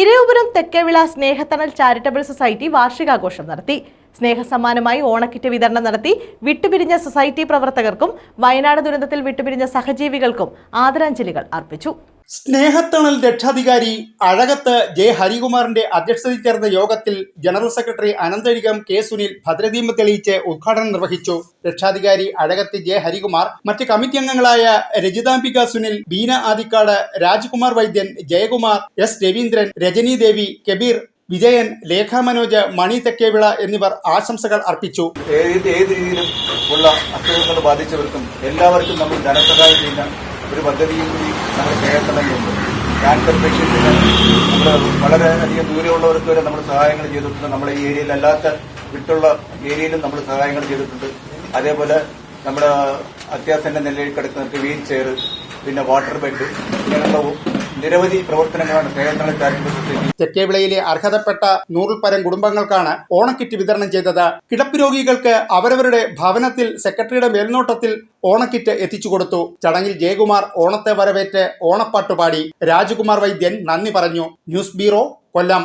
Eravipuram Thekkevila Snehathanal charitable society വാർഷികാഘോഷം നടത്തി. സ്നേഹസമ്മാനമായി ഓണക്കിറ്റ് വിതരണം നടത്തി. വിട്ടുപിരിഞ്ഞ സൊസൈറ്റി പ്രവർത്തകർക്കും വയനാട് ദുരന്തത്തിൽ വിട്ടുപിരിഞ്ഞ സഹജീവികൾക്കും ആദരാഞ്ജലികൾ അർപ്പിച്ചു. സ്നേഹത്തണൽ രക്ഷാധികാരി അഴകത്ത് ജെ. ഹരികുമാറിന്റെ അധ്യക്ഷതയിൽ ചേർന്ന യോഗത്തിൽ ജനറൽ സെക്രട്ടറി അനന്തരികം കെ. സുനിൽ ഭദ്രദീപം തെളിയിച്ച് ഉദ്ഘാടനം നിർവഹിച്ചു. രക്ഷാധികാരി അഴകത്ത് ജെ. ഹരികുമാർ മറ്റ് കമ്മിറ്റി അംഗങ്ങളായ രജിതാംബിക സുനിൽ ബീന ആദിക്കാട് രാജ്കുമാർ വൈദ്യൻ ജയകുമാർ എസ്. രവീന്ദ്രൻ രജനി ദേവി കബീർ വിജയൻ ലേഖ മനോജ് മണി തെക്കേവിള എന്നിവർ ആശംസകൾ അർപ്പിച്ചു. ഏത് ഏത് രീതിയിലും ഉള്ള അസുഖങ്ങൾ ബാധിച്ചവർക്കും എല്ലാവർക്കും നമ്മൾ ധനസഹായം ചെയ്യുന്ന ഒരു പദ്ധതിയും കൂടി നമ്മുടെ കേരളത്തിലുണ്ട് ക്യാൻസർ പേഷ്യൻസിന് നമ്മൾ വളരെ അധികം ദൂരെയുള്ളവർക്ക് വരെ നമ്മൾ സഹായങ്ങൾ ചെയ്തിട്ടുണ്ട്. നമ്മുടെ ഈ ഏരിയയിൽ അല്ലാത്ത വിട്ടുള്ള ഏരിയയിലും നമ്മൾ സഹായങ്ങൾ ചെയ്തിട്ടുണ്ട്. അതേപോലെ നമ്മുടെ അത്യാസന്ന നിലയിൽ കിടക്കുന്നവർക്ക് വീൽ ചെയർ പിന്നെ വാട്ടർ ബെഡ് ഇങ്ങനെയുള്ള നിരവധി പ്രവർത്തനങ്ങളാണ് കേരള ചാരിറ്റബിൾ തെക്കേവിളയിലെ അർഹതപ്പെട്ട നൂറിൽ പരം കുടുംബങ്ങൾക്കാണ് ഓണക്കിറ്റ് വിതരണം ചെയ്തത്. കിടപ്പ് രോഗികൾക്ക് അവരവരുടെ ഭവനത്തിൽ സെക്രട്ടറിയുടെ മേൽനോട്ടത്തിൽ ഓണക്കിറ്റ് എത്തിച്ചു കൊടുത്തു. ചടങ്ങിൽ ജയകുമാർ ഓണത്തെ വരവേറ്റ് ഓണപ്പാട്ട് പാടി രാജകുമാർ വൈദ്യൻ നന്ദി പറഞ്ഞു. News bureau Kollam.